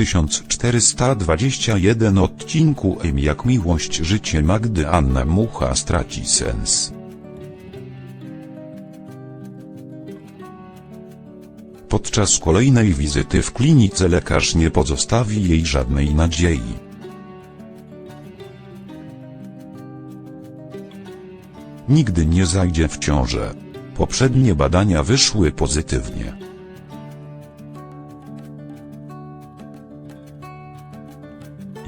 1421 odcinku M jak miłość życie Magdy Anna Mucha straci sens. Podczas kolejnej wizyty w klinice lekarz nie pozostawi jej żadnej nadziei. Nigdy nie zajdzie w ciążę. Poprzednie badania wyszły pozytywnie.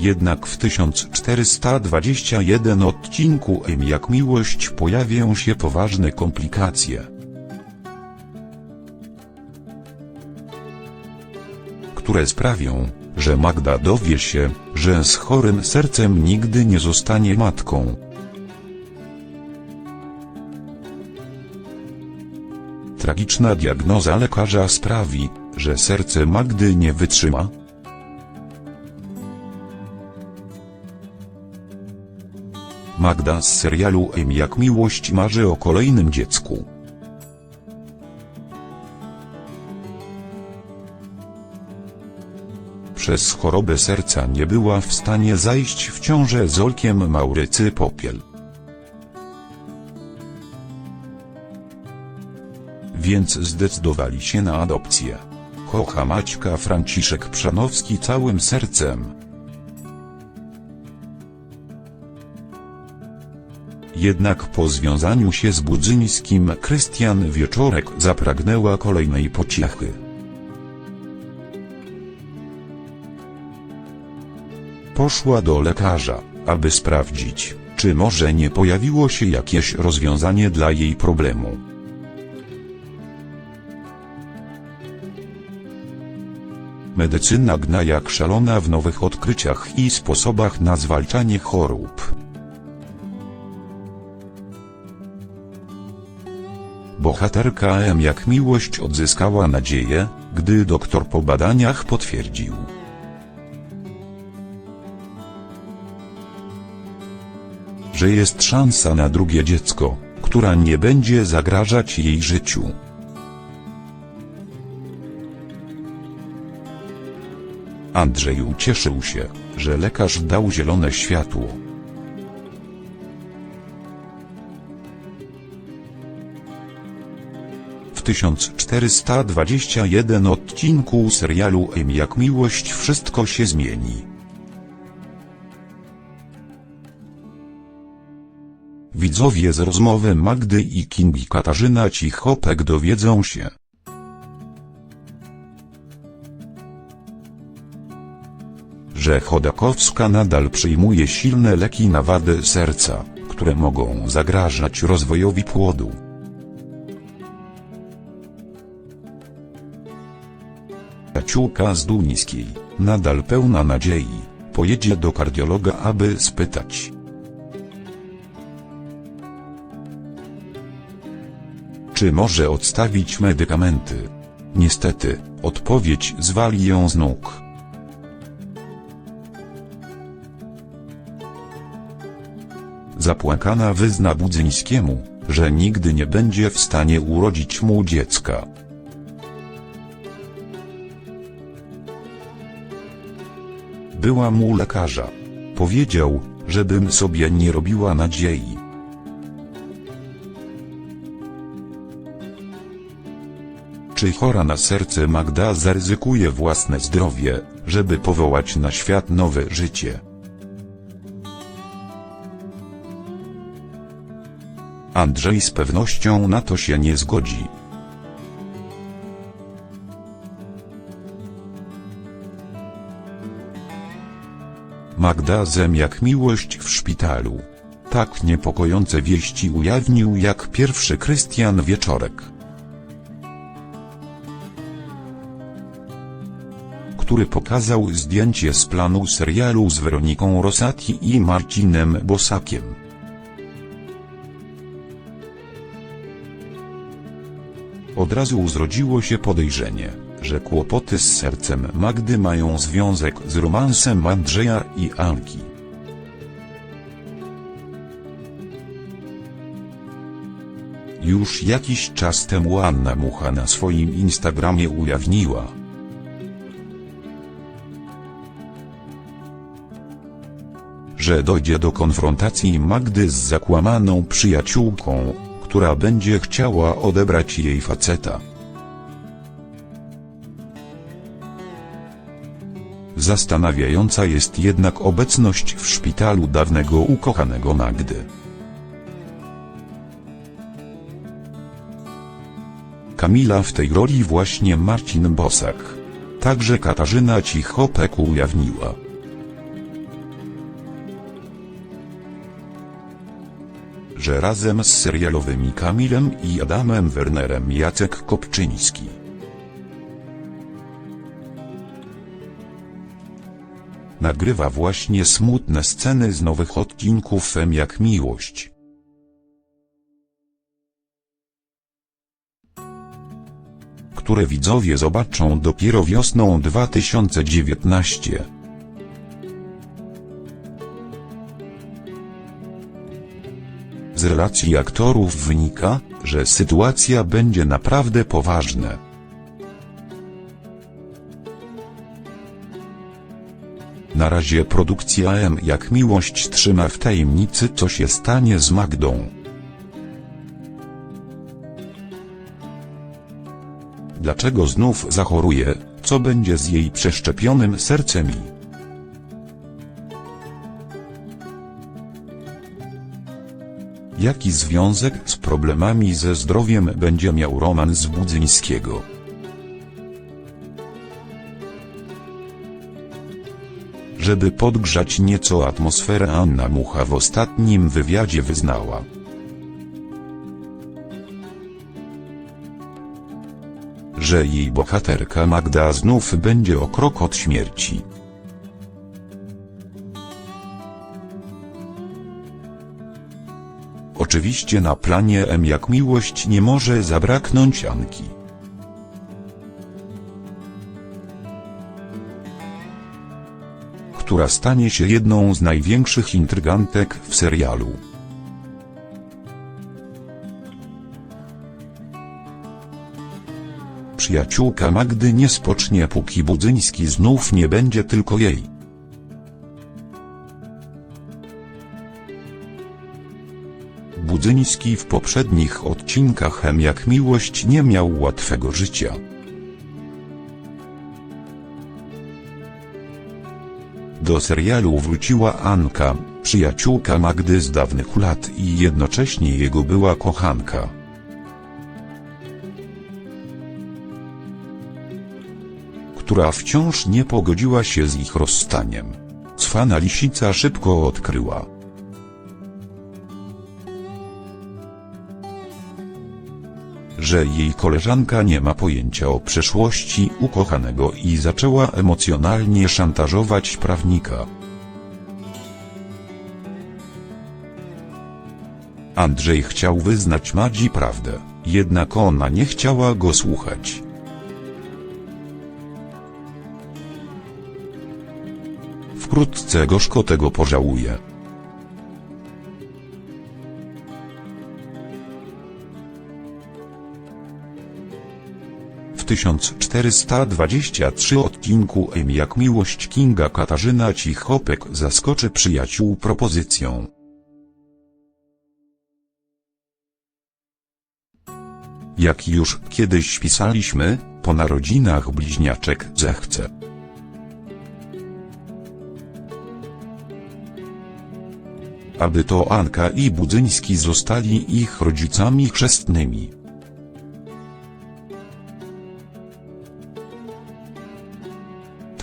Jednak w 1421 odcinku M jak miłość pojawią się poważne komplikacje. które sprawią, że Magda dowie się, że z chorym sercem nigdy nie zostanie matką. Tragiczna diagnoza lekarza sprawi, że serce Magdy nie wytrzyma. Magda z serialu M jak miłość marzy o kolejnym dziecku. Przez chorobę serca nie była w stanie zajść w ciążę z Olkiem Maurycy Popiel. Więc zdecydowali się na adopcję. Kocha Maćka Franciszek Przanowski całym sercem. Jednak po związaniu się z Budzyńskim Krystian Wieczorek zapragnęła kolejnej pociechy. Poszła do lekarza, aby sprawdzić, czy może nie pojawiło się jakieś rozwiązanie dla jej problemu. Medycyna gna jak szalona w nowych odkryciach i sposobach na zwalczanie chorób. Bohaterka M jak miłość odzyskała nadzieję, gdy doktor po badaniach potwierdził. że jest szansa na drugie dziecko, która nie będzie zagrażać jej życiu. Andrzej ucieszył się, że lekarz dał zielone światło. W 1421 odcinku serialu M jak miłość wszystko się zmieni. Widzowie z rozmowy Magdy i Kingi Katarzyna Cichopek dowiedzą się. Że Chodakowska nadal przyjmuje silne leki na wady serca, które mogą zagrażać rozwojowi płodu. Przyjaciółka z Duńskiej, nadal pełna nadziei, pojedzie do kardiologa aby spytać. Czy może odstawić medykamenty? Niestety, odpowiedź zwali ją z nóg. Zapłakana wyzna Budzyńskiemu, że nigdy nie będzie w stanie urodzić mu dziecka. Byłam u lekarza. Powiedział, żebym sobie nie robiła nadziei. Czy chora na serce Magda zaryzykuje własne zdrowie, żeby powołać na świat nowe życie? Andrzej z pewnością na to się nie zgodzi. Magda zem jak miłość w szpitalu. Tak niepokojące wieści ujawnił jak pierwszy Krystian Wieczorek. który pokazał zdjęcie z planu serialu z Weroniką Rosati i Marcinem Bosakiem. Od razu zrodziło się podejrzenie, że kłopoty z sercem Magdy mają związek z romansem Andrzeja i Anki. Już jakiś czas temu Anna Mucha na swoim Instagramie ujawniła, że dojdzie do konfrontacji Magdy z zakłamaną przyjaciółką, która będzie chciała odebrać jej faceta. Zastanawiająca jest jednak obecność w szpitalu dawnego ukochanego Magdy. Kamila w tej roli właśnie Marcin Bosak. Także Katarzyna Cichopek ujawniła. że razem z serialowymi Kamilem i Adamem Wernerem Jacek Kopczyński. Nagrywa właśnie smutne sceny z nowych odcinków Fem jak miłość. które widzowie zobaczą dopiero wiosną 2019. Z relacji aktorów wynika, że sytuacja będzie naprawdę poważna. Na razie produkcja M jak miłość trzyma w tajemnicy co się stanie z Magdą. Dlaczego znów zachoruje, co będzie z jej przeszczepionym sercem i Jaki związek z problemami ze zdrowiem będzie miał Roman z Budzyńskiego? Żeby podgrzać nieco atmosferę Anna Mucha w ostatnim wywiadzie wyznała. Że jej bohaterka Magda znów będzie o krok od śmierci. Oczywiście na planie M jak miłość nie może zabraknąć Anki. Która stanie się jedną z największych intrygantek w serialu. Przyjaciółka Magdy nie spocznie póki Budzyński znów nie będzie tylko jej. Budzyński w poprzednich odcinkach M jak miłość nie miał łatwego życia. Do serialu wróciła Anka, przyjaciółka Magdy z dawnych lat i jednocześnie jego była kochanka. która wciąż nie pogodziła się z ich rozstaniem. Cwana lisica szybko odkryła, że jej koleżanka nie ma pojęcia o przeszłości ukochanego i zaczęła emocjonalnie szantażować prawnika. Andrzej chciał wyznać Madzi prawdę, jednak ona nie chciała go słuchać. Wkrótce gorzko tego pożałuje. 1423 odcinku M jak miłość Kinga Katarzyna Cichopek zaskoczy przyjaciół propozycją. Jak już kiedyś pisaliśmy, po narodzinach bliźniaczek zechce. Aby to Anka i Budzyński zostali ich rodzicami chrzestnymi.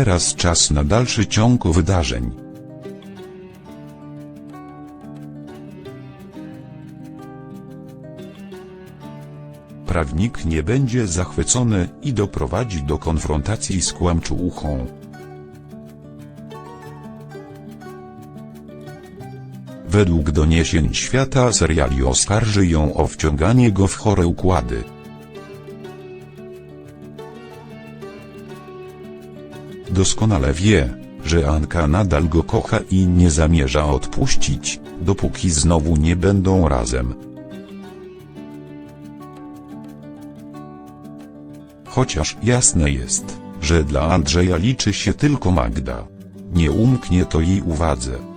Teraz czas na dalszy ciąg wydarzeń. Prawnik nie będzie zachwycony i doprowadzi do konfrontacji z kłamczuchą. Według doniesień świata seriali oskarży ją o wciąganie go w chore układy. Doskonale wie, że Anka nadal go kocha i nie zamierza odpuścić, dopóki znowu nie będą razem. Chociaż jasne jest, że dla Andrzeja liczy się tylko Magda. Nie umknie to jej uwadze.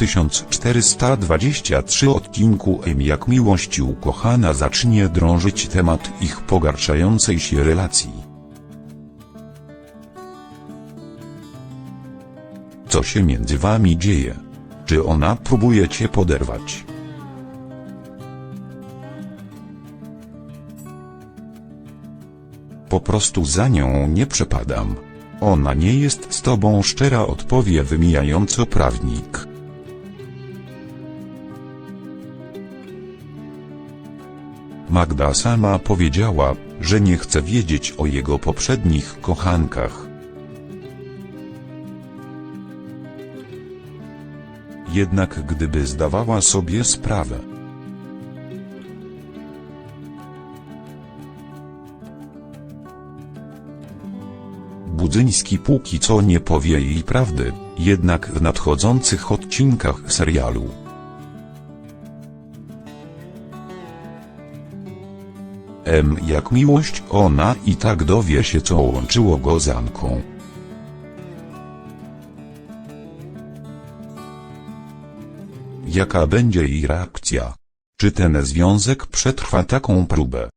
1423 odcinku M jak miłość ukochana zacznie drążyć temat ich pogarszającej się relacji. Co się między wami dzieje? Czy ona próbuje cię poderwać? Po prostu za nią nie przepadam. Ona nie jest z tobą szczera odpowie wymijająco prawnik. Magda sama powiedziała, że nie chce wiedzieć o jego poprzednich kochankach. Jednak gdyby zdawała sobie sprawę, Budzyński póki co nie powie jej prawdy, jednak w nadchodzących odcinkach serialu. M jak miłość ona i tak dowie się co łączyło go z Anką. Jaka będzie jej reakcja? Czy ten związek przetrwa taką próbę?